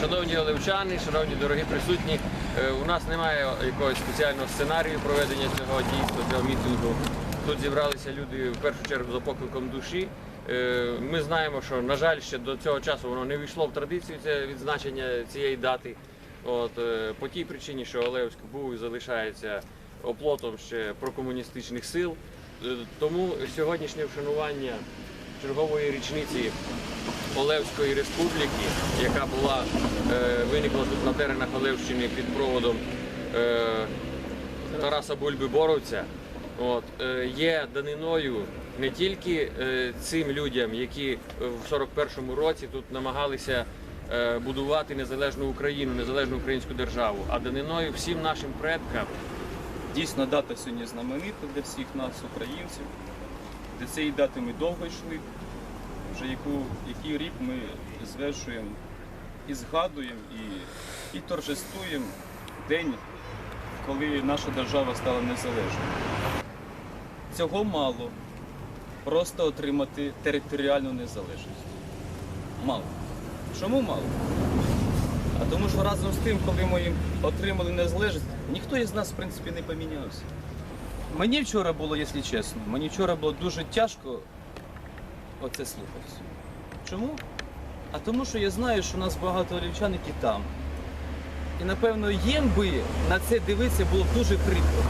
Шановні олевчани, шановні дорогі присутні, е, у нас немає якогось спеціального сценарію проведення цього дійства, цього мітингу. Тут зібралися люди в першу чергу за покликом душі. Е, Ми знаємо, що, на жаль, ще до цього часу воно не війшло в традицію це відзначення цієї дати. От, е, по тій причині, що Олевськ був і залишається оплотом ще прокомуністичних сил. Тому сьогоднішнє вшанування чергової річниці Олевської республіки, яка була е, виникла тут на теренах Олевщини під проводом е, Тараса Бульби Боровця, от, е, є даниною не тільки е, цим людям, які в 41-му році тут намагалися е, будувати незалежну Україну, незалежну українську державу, а даниною всім нашим предкам. Дійсно, дата сьогодні знаменита для всіх нас, українців. До цієї дати ми довго йшли. Вже яку, який рік ми звершуємо і згадуємо, і, і торжествуємо день, коли наша держава стала незалежною. Цього мало. Просто отримати територіальну незалежність. Мало. Чому мало? А тому що разом з тим, коли ми отримали незалежність, ніхто із нас, в принципі, не помінявся. Мені вчора було, якщо чесно, мені вчора було дуже тяжко оце слухати. Чому? А тому, що я знаю, що у нас багато олівчан, які там. І напевно їм би на це дивитися було б дуже прикро.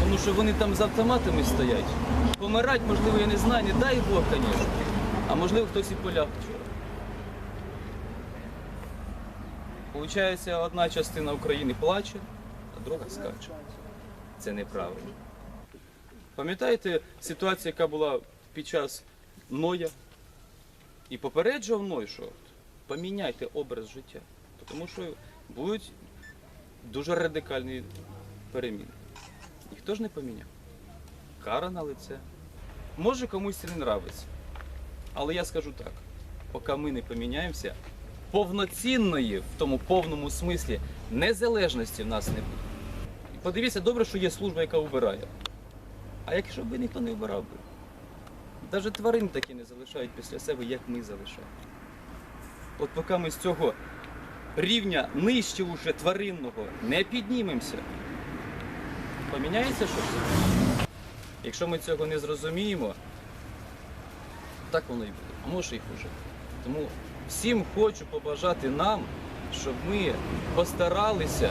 Тому що вони там з автоматами стоять. Помирать, можливо, я не знаю, не дай Бог, звісно. А можливо, хтось і поляг вчора. Получається, одна частина України плаче, а друга скаче. Це неправильно. Пам'ятаєте ситуацію, яка була під час Ноя? І попереджував Ной, що поміняйте образ життя. Тому що будуть дуже радикальні переміни. Ніхто ж не поміняв. Кара на лице. Може комусь це не нравиться. Але я скажу так: поки ми не поміняємося, повноцінної в тому повному смислі незалежності в нас не буде. Подивіться, добре, що є служба, яка вбирає. А якщо б ніхто не вбирав би? Навіть тварин такі не залишають після себе, як ми залишаємо. От поки ми з цього рівня нижче уже тваринного не піднімемося, поміняється щось? Якщо ми цього не зрозуміємо, так воно і буде. А може і хуже. Тому всім хочу побажати нам, щоб ми постаралися,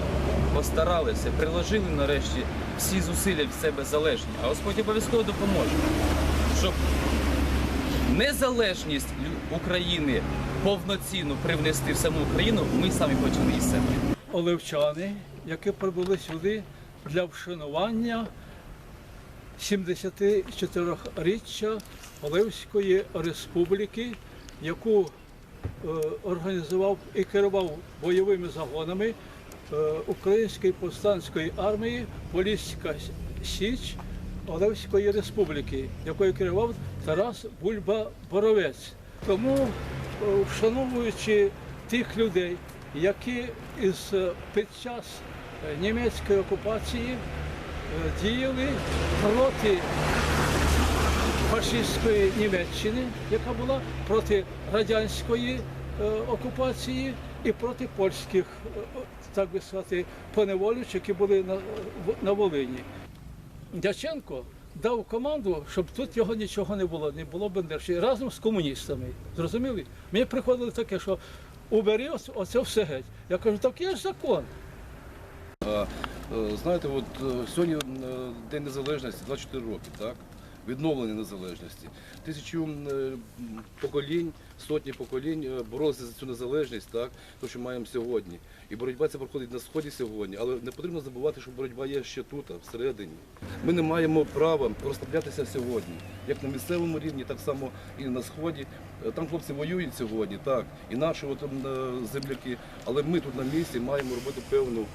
постаралися, приложили нарешті всі зусилля від себе залежні, а Господь обов'язково допоможе, щоб незалежність України повноцінно привнести в саму Україну, ми самі почали із себе. олевчани, які прибули сюди для вшанування 74-річчя Олевської республіки, яку е, організував і керував бойовими загонами е, Української повстанської армії Поліська Січ Олевської республіки, якою керував Тарас Бульба Боровець. Тому, е, вшановуючи тих людей, які із е, під час е, німецької окупації діяли проти фашистської Німеччини, яка була проти радянської окупації і проти польських, так би сказати, поневолюч, які були на Волині. Дяченко дав команду, щоб тут його нічого не було, не було Бендерші, разом з комуністами. Зрозуміли? Мені приходило таке, що убери оце, оце все геть. Я кажу, так є ж закон. Е, Знаєте, от е, сьогодні е, День Незалежності, 24 роки, так? Відновлення незалежності. Тисячу е, поколінь, сотні поколінь е, боролися за цю незалежність, так, то, що маємо сьогодні. І боротьба ця проходить на сході сьогодні, але не потрібно забувати, що боротьба є ще тут, всередині. Ми не маємо права розслаблятися сьогодні, як на місцевому рівні, так само і на сході. Е, Там хлопці воюють сьогодні, так, і наші от, земляки, але ми тут на місці маємо робити певну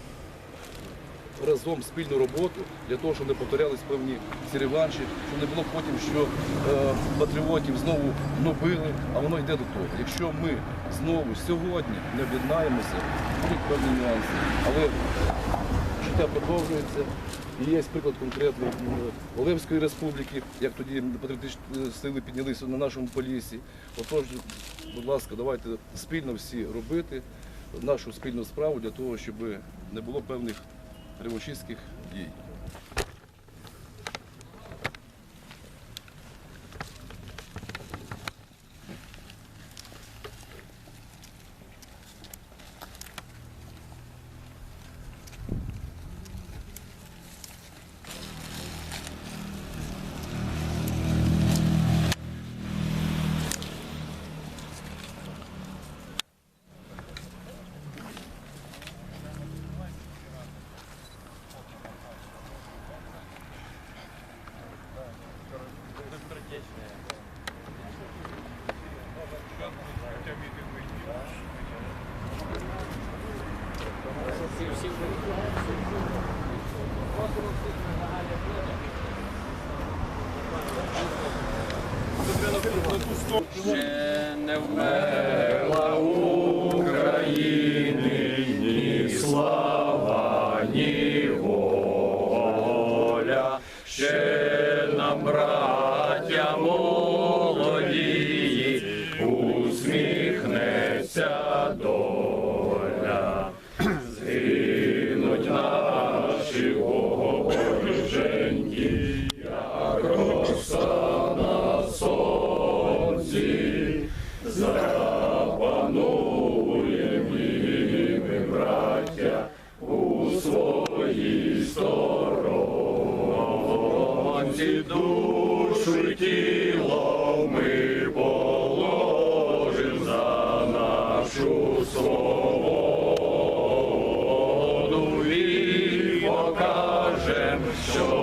разом спільну роботу для того, щоб не повторялись певні ці реванші, щоб не було потім, що е, патріотів знову гнобили, а воно йде до того. Якщо ми знову сьогодні не об'єднаємося, будуть певні нюанси. Але життя продовжується. І є приклад конкретно м, Олевської республіки, як тоді патріотичні сили піднялися на нашому полісі. Отож, будь ласка, давайте спільно всі робити. нашу спільну справу для того, щоб не було певних реваншистських дій. Ще не вмерла України запануємо і ми, браття, у своїй сторонці. Душу й тіло ми положим за нашу свободу. І покажем, що